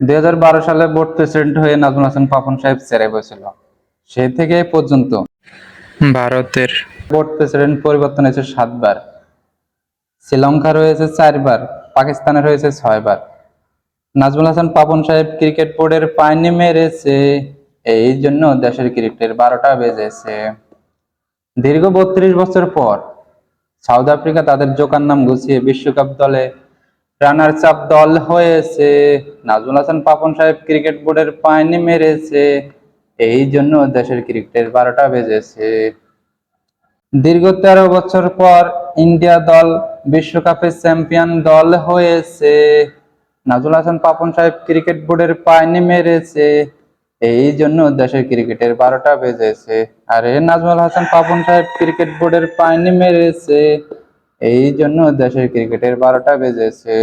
দুই হাজার বারো সালে বোর্ড প্রেসিডেন্ট হয়ে নাজমুল হাসান পাপন সাহেব চেয়ারে বসেছিল। সেই থেকে পর্যন্ত ভারতের বোর্ড প্রেসিডেন্ট পরিবর্তন হয়েছে সাতবার। শ্রীলঙ্কার হয়েছে চারবার পাকিস্তানের হয়েছে ছয়বার। নাজমুল হাসান পাপন সাহেব ক্রিকেট বোর্ডের পায়নি মেরেছে এই জন্য দেশের ক্রিকেটের বারোটা বেজেছে। দীর্ঘ বত্রিশ বছর পর সাউথ আফ্রিকা তাদের জোকার নাম গুছিয়ে বিশ্বকাপ দলে রানার চাপ দল হয়েছে, নাজমুল হাসান পাপন সাহেব ক্রিকেট বোর্ডের পায়নি মেরেছে, এই জন্য দেশের ক্রিকেটের বারোটা বেজেছে। দীর্ঘ তেরো বছর পর ইন্ডিয়া দল বিশ্বকাপের চ্যাম্পিয়ন দল হয়েছে নাজুল হাসান পাপন সাহেব ক্রিকেট বোর্ডের পায়নি মেরেছে, এই জন্য দেশের ক্রিকেটের বারোটা বেজেছে। আরে, নাজমুল হাসান পাপন সাহেব ক্রিকেট বোর্ডের পায়নি মেরেছে এই জন্য দেশের ক্রিকেটের বারোটা বেজেছে।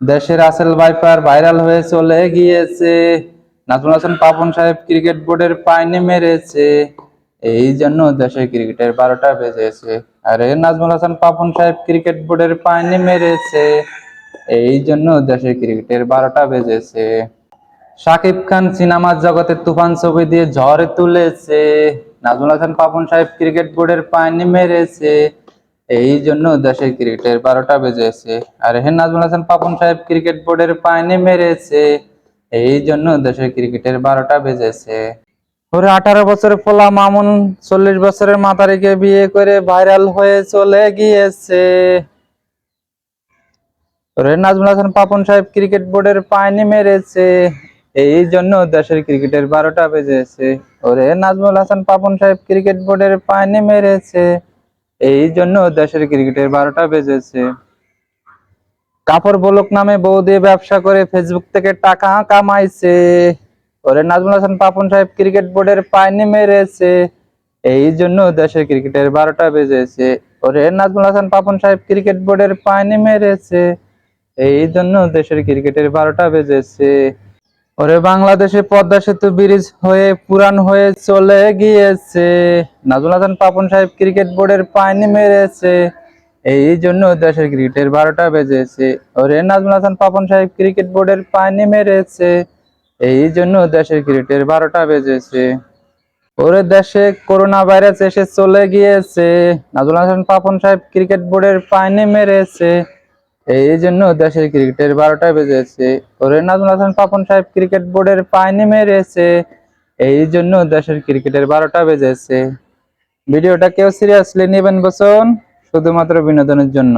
দেশের আসেল ভাইপার ভাইরাল হয়ে চলে গিয়েছে। নাজমুল হাসান পাপন সাহেব ক্রিকেট বোর্ডের পায়নি মেরেছে। এই জন্য দেশের ক্রিকেটের বারোটা বেজেছে। আরে, নাজমুল হাসান পাপন সাহেব ক্রিকেট বোর্ডের পায়নি মেরেছে। এই জন্য দেশের ক্রিকেটের বারোটা বেজেছে। শাকিব খান সিনেমার জগতে তুফান ছবি দিয়ে ঝড় তুলেছে। নাজমুল হাসান পাপন সাহেব ক্রিকেট বোর্ডের পায়নি মেরেছে। এই জন্য দেশের ক্রিকেটের বারোটা বেজেছে। আর হে নাজমুল হাসান পাপন সাহেব ক্রিকেট বোর্ডের পায়নি মেরেছে। এই জন্য দেশের ক্রিকেটের বারোটা বেজেছে। ওরে আঠারো বছরের পোলা মামুন চল্লিশ বছরের মাতারিকে বিয়ে করে ভাইরাল হয়ে চলে গিয়েছে। ওরে নাজমুল হাসান পাপন সাহেব ক্রিকেট বোর্ডের পায়নি মেরেছে। এই জন্য দেশের ক্রিকেটের বারোটা বেজেছে। ওরে নাজমুল হাসান পাপন সাহেব ক্রিকেট বোর্ডের পায়নি মেরেছে। এই জন্য দেশের ক্রিকেটের বারোটা বেজেছে। কাপড় বলক নামে বউ দিয়ে ব্যবসা করে ফেসবুক থেকে টাকা কামাইছে। ওরে নাজমুল হাসান পাপন সাহেব ক্রিকেট বোর্ডের পায়নি মেরেছে। এই জন্য দেশের ক্রিকেটের বারোটা বেজেছে। ওরে নাজমুল হাসান পাপন সাহেব ক্রিকেট বোর্ডের পায়নি মেরেছে। এই জন্য দেশের ক্রিকেটের বারোটা বেজেছে। ওরে বাংলাদেশে পদ্মা সেতু ব্রিজ হয়ে পুরান হয়ে চলে গিয়েছে। নাজমুল হাসান পাপন সাহেব ক্রিকেট বোর্ডের পায়নি মেরেছে। এই জন্য দেশের ক্রিকেটের বারোটা বেজেছে। ওরে নাজমুল হাসান পাপন সাহেব ক্রিকেট বোর্ডের পায়নি মেরেছে। এই জন্য দেশের ক্রিকেটের বারোটা বেজেছে। ওরে দেশে করোনা ভাইরাস এসে চলে গিয়েছে। নাজুল হাসান পাপন সাহেব ক্রিকেট বোর্ডের পায়নি মেরেছে। এই জন্য দেশের ক্রিকেটের বারোটা বেজেছে। ওরে হাসান পাপন সাহেব ক্রিকেট বোর্ডের পায়নি মেরেছে। এই জন্য দেশের ক্রিকেটের বারোটা বেজেছে। ভিডিওটা কেউ সিরিয়াসলি নেবেন বসুন শুধুমাত্র বিনোদনের জন্য।